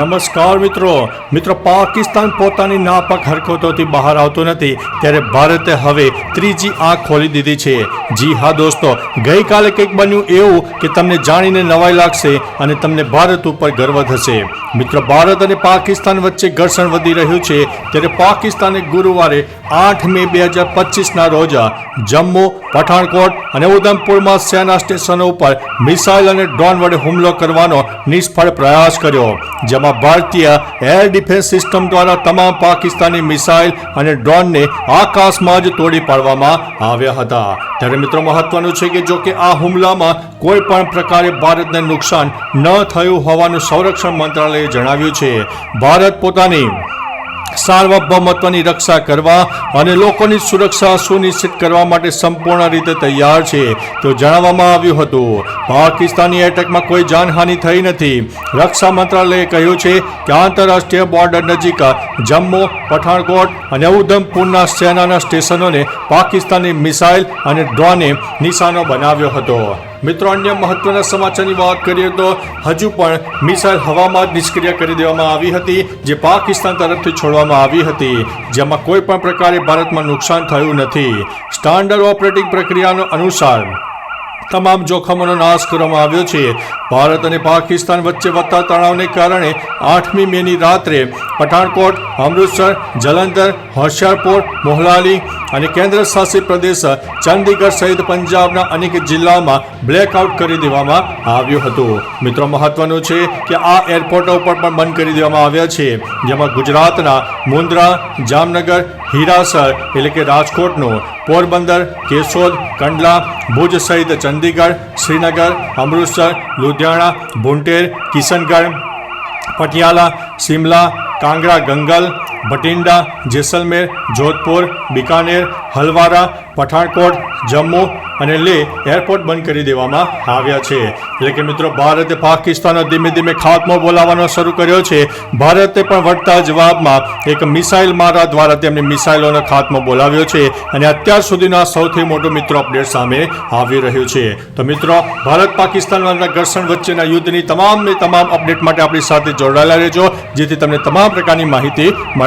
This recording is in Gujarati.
નમસ્કાર મિત્રો. મિત્રો, પાકિસ્તાન પોતાની નાપાક હરકતોથી બહાર આવતો નથી. ત્યારે ભારતે હવે ત્રીજી આંખ ખોલી દીધી છે. જી હા દોસ્તો, ગઈકાલે કંઈક બન્યું એવું કે તમને જાણીને નવાઈ લાગશે અને તમને ભારત ઉપર ગર્વ થશે. મિત્રો, ભારત અને પાકિસ્તાન વચ્ચે ઘર્ષણ વધી રહ્યું છે. ત્યારે પાકિસ્તાને ગુરુવારે આઠ મે બે હજાર પચીસના રોજ જમ્મુ, પઠાણકોટ અને ઉધમપુરમાં સેના સ્ટેશનો ઉપર મિસાઇલ અને ડ્રોન વડે હુમલો કરવાનો નિષ્ફળ પ્રયાસ કર્યો, જેમાં ભારતીય એર ડિફેન્સ સિસ્ટમ દ્વારા તમામ પાકિસ્તાની મિસાઇલ અને ડ્રોનને આકાશમાં જ તોડી પાડવામાં આવ્યા હતા. ત્યારે મિત્રો મહત્વનું છે કે જો કે આ હુમલામાં કોઈ પણ પ્રકારે ભારતને નુકસાન ન થયું હોવાનું સંરક્ષણ મંત્રાલયે જણાવ્યું છે. ભારત પોતાની સાર્વભૌમત્વની રક્ષા કરવા અને લોકોની સુરક્ષા સુનિશ્ચિત કરવા માટે સંપૂર્ણ રીતે તૈયાર છે. તો જણાવવામાં આવ્યું હતું, પાકિસ્તાની એટેકમાં કોઈ જાનહાનિ થઈ નથી. રક્ષા મંત્રાલયે કહ્યું છે કે આંતરરાષ્ટ્રીય બોર્ડર નજીક જમ્મુ, પઠાણકોટ અને ઉધમપુરના સેનાના સ્ટેશનોને પાકિસ્તાની મિસાઇલ અને ડ્રોને નિશાનો બનાવ્યો હતો. મિત્રો, અન્ય મહત્વના સમાચારની વાત કરીએ તો હજુ પણ મિસાઇલ હવામાં જ નિષ્ક્રિય કરી દેવામાં આવી હતી, જે પાકિસ્તાન તરફથી છોડવામાં આવી હતી. જેમાં કોઈ પણ પ્રકારે ભારતમાં નુકસાન થયું નથી. સ્ટાન્ડર્ડ ઓપરેટિંગ પ્રક્રિયાનો અનુસાર તમામ જોખમોનો નાશ કરવામાં આવ્યો છે. ભારત અને પાકિસ્તાન વચ્ચે વધતા તણાવને કારણે આઠમી મેની રાત્રે પઠાણકોટ, અમૃતસર, જલંધર, હોશિયારપુર, મોહલાલી અને કેન્દ્ર શાસિત પ્રદેશ ચંદીગઢ સહિત પંજાબના અનેક જિલ્લાઓમાં બ્લેકઆઉટ કરી દેવામાં આવ્યું હતું. મિત્રો, મહત્વનું છે કે આ એરપોર્ટો ઉપર પણ બંધ કરી દેવામાં આવ્યા છે. જેમાં ગુજરાતના મુન્દ્રા, જામનગર હીરાસર એટલે કે રાજકોટનું પોરબંદર, કેશોદ, કંડલા, ભુજ સહિત ચંદીગઢ, શ્રીનગર, અમૃતસર, લુધિયાણા, ભુંટેર, કિશનગઢ, પટિયાલા, શિમલા, કાંગરા, ગંગલ ભટિંડા, જેસલમેર, જોધપુર, બિકાનેર, હલવારા, પઠાણકોટ, જમ્મુ અને લેહ એરપોર્ટ બંધ કરી દેવામાં આવ્યા છે. એટલે કે મિત્રો, ભારતે પાકિસ્તાનનો ધીમે ધીમે ખાત્મો બોલાવવાનો શરૂ કર્યો છે. ભારતે પણ વળતા જવાબમાં એક મિસાઇલ મારા દ્વારા તેમની મિસાઇલોનો ખાત્મો બોલાવ્યો છે અને અત્યાર સુધીનો સૌથી મોટો મિત્રો અપડેટ સામે આવી રહ્યું છે. તો મિત્રો, ભારત પાકિસ્તાનના ઘર્ષણ વચ્ચેના યુદ્ધની તમામ તમામ અપડેટ માટે આપણી સાથે જોડાયેલા રહેજો, જેથી તમને તમામ પ્રકારની માહિતી